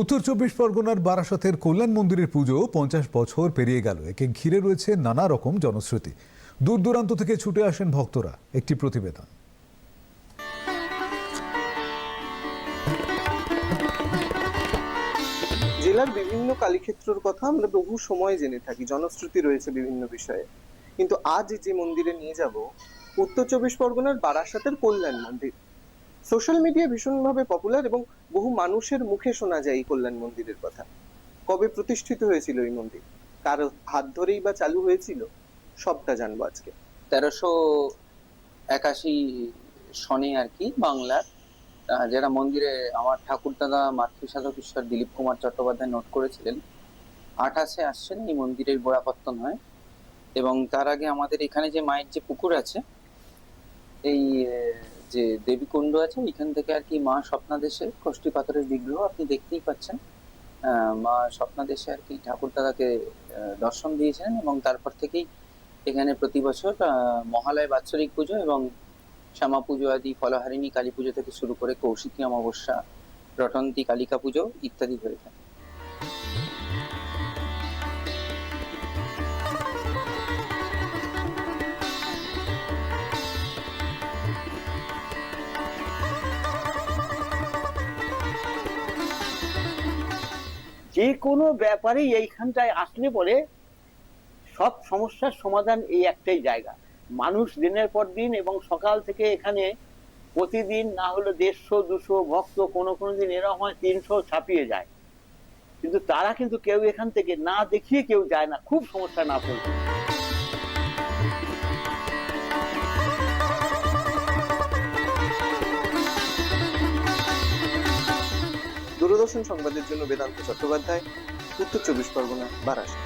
উত্তর চব্বিশ পরগনার বারাসতের কল্যাণ মন্দিরের পুজো পঞ্চাশ বছর পেরিয়ে গেল। একে ঘিরে রয়েছে নানা রকম জনশ্রুতি। দূর দূরান্ত থেকে ছুটে আসেন ভক্তরা। একটি প্রতিবেদন। জেলার বিভিন্ন কালীক্ষেত্রর কথা আমরা বহু সময় জেনে থাকি। জনশ্রুতি রয়েছে বিভিন্ন বিষয়ে। কিন্তু আজ যে মন্দিরে নিয়ে যাব, উত্তর চব্বিশ পরগনার বারাসাতের কল্যাণ মন্দির। সোশ্যাল মিডিয়া ভীষণভাবে পপুলার এবং বহু মানুষের মুখে শোনা যায় এই কল্যাণ মন্দিরের কথা। কবে প্রতিষ্ঠিত হয়েছিল এই মন্দির? কার হাত ধরেই বা চালু হয়েছিল? সবটা জানব আজকে। তেরোশো একাশি সনে আর কি বাংলার যারা মন্দিরে আমার ঠাকুরদাদা মাতৃসাধক ঈশ্বর দিলীপ কুমার চট্টোপাধ্যায় নোট করেছিলেন, আঠাশে আসছেন এই মন্দিরের গোড়াপত্তন হয়। এবং তার আগে আমাদের এখানে যে মায়ের যে পুকুর আছে, এই যে দেবীকুণ্ড আছে এখান থেকে আর কি মা স্বপ্নাদেশে কষ্টি পাথরের বিগ্রহ আপনি দেখতেই পাচ্ছেন। মা স্বপ্নাদেশে আর কি ঠাকুরদাদাকে আহ, দর্শন দিয়েছিলেন এবং তারপর থেকেই এখানে প্রতি বছর মহালয় বাৎসরিক পুজো এবং শ্যামা পুজো আদি ফলহারিণী কালী পুজো থেকে শুরু করে কৌশিকী অমাবস্যা রটন্তী কালিকা পুজো ইত্যাদি হয়ে থাকে। যে কোনো ব্যাপারে এইখানটায় আসলে পরে সব সমস্যার সমাধান এই একটাই জায়গা। মানুষ দিনের পর দিন এবং সকাল থেকে এখানে প্রতিদিন না হলে দেড়শো, দুশো ভক্ত কোনো কোনো দিন এরকম হয় তিনশো ছাপিয়ে যায়। কিন্তু তারা কিন্তু কেউ এখান থেকে না দেখিয়ে কেউ যায় না, খুব সমস্যা না পড়বে দূরদর্শন সংবাদের জন্য বেদান্ত চট্টোপাধ্যায় উত্তর চব্বিশ পরগনা বারাসাত।